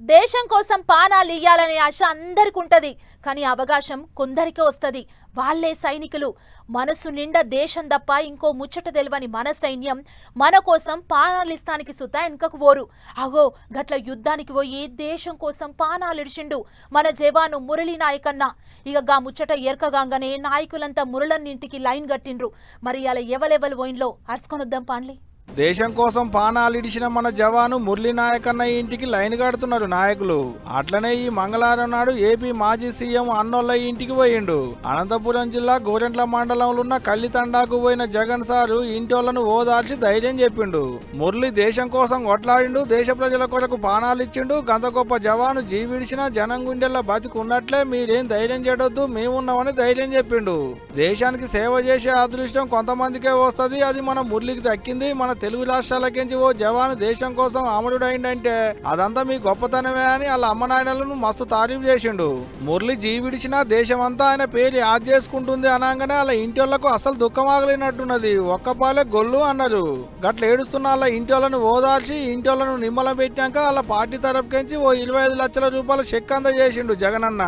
దేశం కోసం పానాలు ఇయ్యాలనే ఆశ అందరికి ఉంటుంది కానీ అవకాశం కొందరికే వస్తది. వాళ్ళే సైనికులు. మనసు నిండా దేశం తప్ప ఇంకో ముచ్చట తెలివని మన సైన్యం మన కోసం పానాలు ఇస్తానికి సుత వెనుకకు పోరు. అగో గట్ల యుద్ధానికి పోయి దేశం కోసం పానాలుడిచిండు మన జవాను మురళీ నాయకన్న. ఇక గా ముచ్చట ఎరకగానే నాయకులంతా మురళన్నింటికి లైన్ కట్టిండ్రు. మరి అలా ఎవలెవలు పోయిన్లో అరుసుకొనొద్దాం పాన్లీ. దేశం కోసం పానాలు ఇడిచిన మన జవాను మురళీ నాయకన్న ఇంటికి లైన్ కడుతున్నారు నాయకులు. అట్లనే ఈ మంగళవారం నాడు ఏపీ మాజీ సీఎం అన్నోళ్ళ ఇంటికి పోయిండు. అనంతపురం జిల్లా గోరెంట్ల మండలంలో ఉన్న కల్లితండాకు పోయిన జగన్ సారు ఇంటోళ్ళను ఓదార్చి ధైర్యం చెప్పిండు. మురళి దేశం కోసం కొట్లాడిండు దేశ ప్రజల కొరకు పానాలు ఇచ్చిండు గంత గొప్ప జవాను జీవిడిచిన జనం గుండెల్లో బతికున్నట్లే మీరేం ధైర్యం చేయడొద్దు మేమున్నామని ధైర్యం చెప్పిండు. దేశానికి సేవ చేసే అదృష్టం కొంతమందికే వస్తుంది అది మన మురళికి దక్కింది మన తెలుగు రాష్ట్రాలకించి ఓ జవాను దేశం కోసం అమరుడైందంటే అదంతా మీ గొప్పతనమే అని వాళ్ళ అమ్మ నాయనలను మస్తు తారీఫ్ చేసిండు. మురళి జీవిడిచిన దేశం అంతా ఆయన పేరు యాద్ చేసుకుంటుంది అనగానే వాళ్ళ ఇంటి వాళ్ళకు అసలు దుఃఖం ఆగలేనట్టున్నది. ఒక్క పాలే గొల్లు అన్నారు. గట్ల ఏడుస్తున్న వాళ్ళ ఇంటి వాళ్ళను ఓదార్చి ఇంటి వాళ్ళను నిమ్మలం పెట్టాక వాళ్ళ పార్టీ తరపుకించి ఓ ఇరవై ఐదు లక్షల రూపాయల చెక్ అందజేసిండు జగనన్న.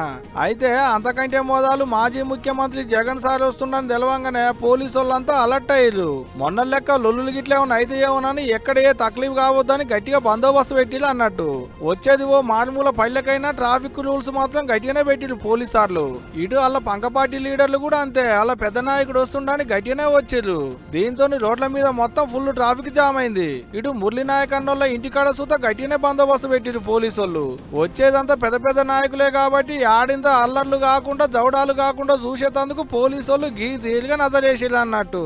అయితే అంతకంటే మోదాలు మాజీ ముఖ్యమంత్రి జగన్ సార్ వస్తుండని తెలవంగానే పోలీసు వాళ్ళంతా అలర్ట్ అయ్యారు మొన్న లెక్క లొల్లులు గిట్లే ఉన్నాయి అయితే ఏమోనని ఎక్కడ ఏ తక్లీఫ్ కావద్దని గట్టిగా బందోబస్తు పెట్టిలు అన్నట్టు. వచ్చేది ఓ మారుమూల పల్లెకైనా ట్రాఫిక్ రూల్స్ మాత్రం గట్టిగానే పెట్టిరు పోలీసార్లు. ఇటు వాళ్ళ పంక పార్టీ లీడర్లు కూడా అంతే వాళ్ళ పెద్ద నాయకుడు వస్తుండని గట్టిగానే వచ్చిర్రు. దీంతో రోడ్ల మీద మొత్తం ఫుల్ ట్రాఫిక్ జామ్ అయింది. ఇటు మురళీ నాయక్ అన్నోళ్ళ ఇంటికాడ సుత గట్టిగానే బందోబస్తు పెట్టిరు పోలీసు వాళ్ళు వచ్చేదంతా పెద్ద పెద్ద నాయకులే కాబట్టి ఆడింత అల్లర్లు కాకుండా జౌడాలు కాకుండా చూసేటందుకు పోలీసు వాళ్ళు గీ తేలిగా నజరేసిర్రు అన్నట్టు.